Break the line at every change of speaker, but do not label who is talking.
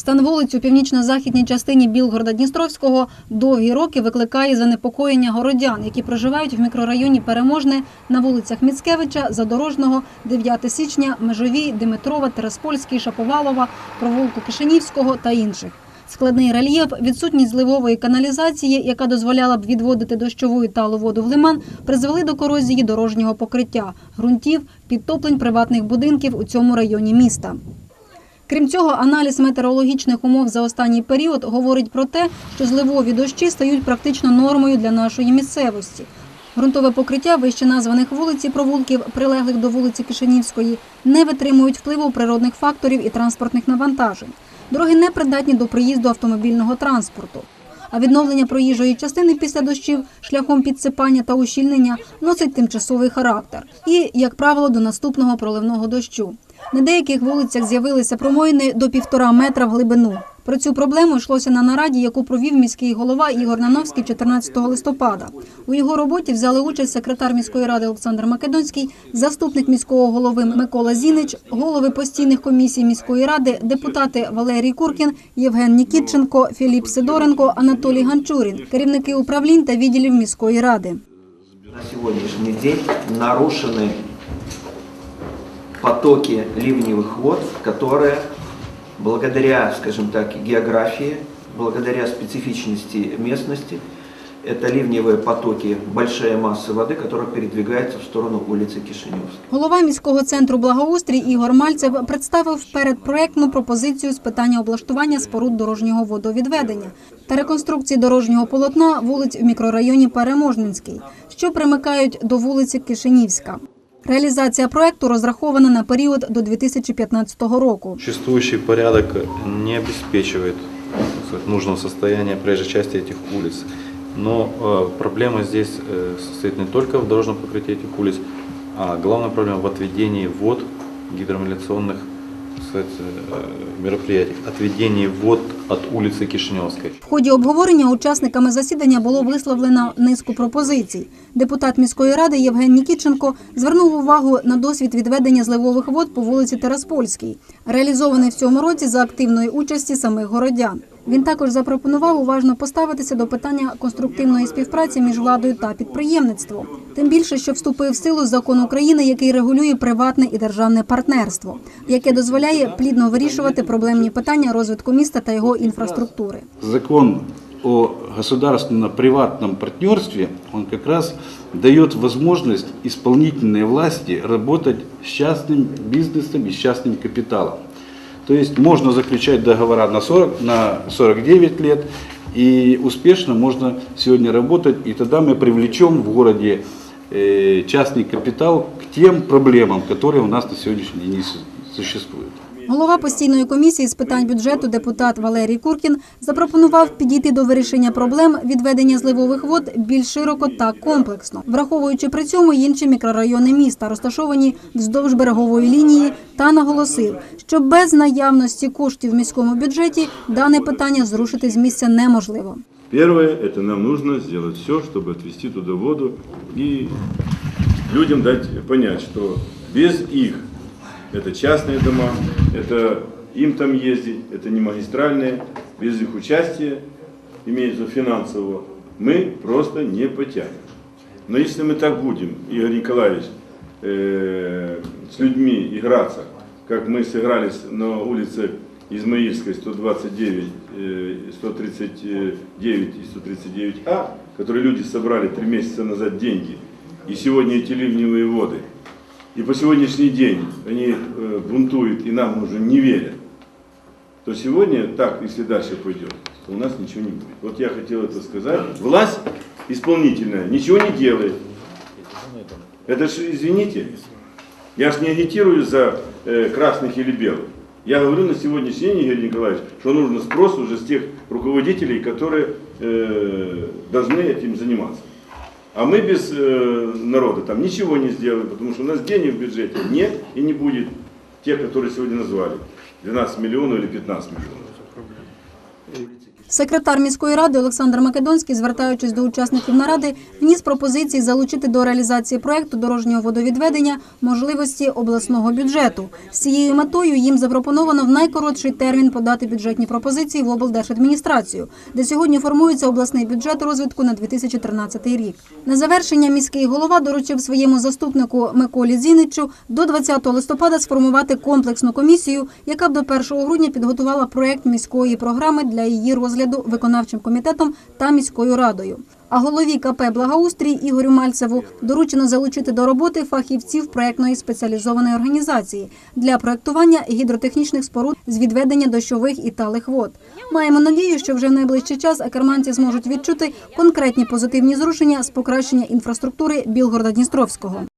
Стан вулиць у північно-західній частині Білгорода Дністровського довгі роки викликає занепокоєння городян, які проживають в мікрорайоні Переможне на вулицях Міцкевича, Задорожного, 9 січня, Межові, Димитрова, Тераспольський, Шаповалова, провулку Кишинівського та інших. Складний рельєф, відсутність зливової каналізації, яка дозволяла б відводити дощову і талу воду в лиман, призвели до корозії дорожнього покриття, ґрунтів, підтоплень приватних будинків у цьому районі міста. Крім цього, аналіз метеорологічних умов за останній період говорить про те, що зливові дощі стають практично нормою для нашої місцевості. Ґрунтове покриття вище названих вулиць і провулків, прилеглих до вулиці Кишинівської, не витримують впливу природних факторів і транспортних навантажень. Дороги не придатні до приїзду автомобільного транспорту. А відновлення проїжджої частини після дощів шляхом підсипання та ущільнення носить тимчасовий характер і, як правило, до наступного проливного дощу. На деяких вулицях з'явилися промоїни до півтора метра в глибину. Про цю проблему йшлося на нараді, яку провів міський голова Ігор Нановський 14 листопада. У його роботі взяли участь секретар міської ради Олександр Македонський, заступник міського голови Микола Зінич, голови постійних комісій міської ради, депутати Валерій Куркін, Євген Нікітченко, Філіп Сидоренко, Анатолій Ганчурін, керівники управлінь та відділів міської ради.
На сегодняшний день нарушены потоки ливневых вод, которые благодаря, скажем так, географии, благодаря специфичности местности, это ливневые потоки, большая масса воды, которая передвигается в сторону улицы Кишиневской.
Голова міського центру благоустрій Ігор Мальцев представив передпроектну пропозицію з питання облаштування споруд дорожнього водовідведення та реконструкції дорожнього полотна вулиць в мікрорайоні Переможненський, що примикають до вулиці Кишинівська. Реалізація проекту розрахована на період до 2015 року.
Существующий порядок не обеспечивает так сказать, нужного состояния проезжей части этих улиц. Но э, проблема здесь э, состоит не только в дорожном покрытии этих улиц, а главная проблема в отведении вод гидромелиционных так сказать, э, мероприятий, отведении вод от улицы Кишиневской.
В ході обговорення учасниками засідання було висловлено низку пропозицій. Депутат міської ради Євген Нікітченко звернув увагу на досвід відведення зливових вод по вулиці Тераспольській, реалізований в цьому році за активної участі самих городян. Він також запропонував уважно поставитися до питання конструктивної співпраці між владою та підприємництвом. Тим більше, що вступив в силу закон України, який регулює приватне і державне партнерство, яке дозволяє плідно вирішувати проблемні питання розвитку міста та його інфраструктури.
Закон о государственно-приватном партнерстве, он как раз дает возможность исполнительной власти работать с частным бизнесом и с частным капиталом. То есть можно заключать договора на, 40, на 49 лет, и успешно можно сегодня работать, и тогда мы привлечем в городе э, частный капитал к тем проблемам, которые у нас на сегодняшний день су- существуют.
Голова постійної комісії з питань бюджету депутат Валерій Куркін запропонував підійти до вирішення проблем відведення зливових вод більш широко та комплексно, враховуючи при цьому інші мікрорайони міста, розташовані вздовж берегової лінії, та наголосив, що без наявності коштів в міському бюджеті дане питання зрушити з місця неможливо.
Первое, это нам нужно сделать все, чтобы отвести туда воду и людям дать понять, что без их, это частные дома, это им там ездить, это не магистральные, без их участия, имеется финансового, мы просто не потянем. Но если мы так будем, Игорь Николаевич, э, с людьми играться, как мы сыгрались на улице Измаильской 129, э, 139 и 139А, которые люди собрали три месяца назад деньги, и сегодня эти ливневые воды, и по сегодняшний день они э, бунтуют и нам уже не верят, то сегодня так, если дальше пойдет, то у нас ничего не будет. Вот я хотел это сказать. Власть исполнительная ничего не делает. Это ж, извините, я ж не агитирую за э, красных или белых. Я говорю на сегодняшний день, Игорь Николаевич, что нужно спрос уже с тех руководителей, которые э, должны этим заниматься. А мы без э, народа там ничего не сделаем, потому что у нас денег в бюджете нет и не будет тех, которые сегодня назвали. 12 миллионов или 15 миллионов.
Секретар міської ради Олександр Македонський, звертаючись до учасників наради, вніс пропозиції залучити до реалізації проекту дорожнього водовідведення можливості обласного бюджету. З цією метою їм запропоновано в найкоротший термін подати бюджетні пропозиції в облдержадміністрацію, де сьогодні формується обласний бюджет розвитку на 2013 рік. На завершення міський голова доручив своєму заступнику Миколі Зіничу до 20 листопада сформувати комплексну комісію, яка б до 1 грудня підготувала проект міської програми для її розгляду виконавчим комітетом та міською радою. А голові КП Благоустрій Ігорю Мальцеву доручено залучити до роботи фахівців проектної спеціалізованої організації для проектування гідротехнічних споруд з відведення дощових і талих вод. Маємо надію, що вже в найближчий час акерманці зможуть відчути конкретні позитивні зрушення з покращення інфраструктури Білгорода Дністровського.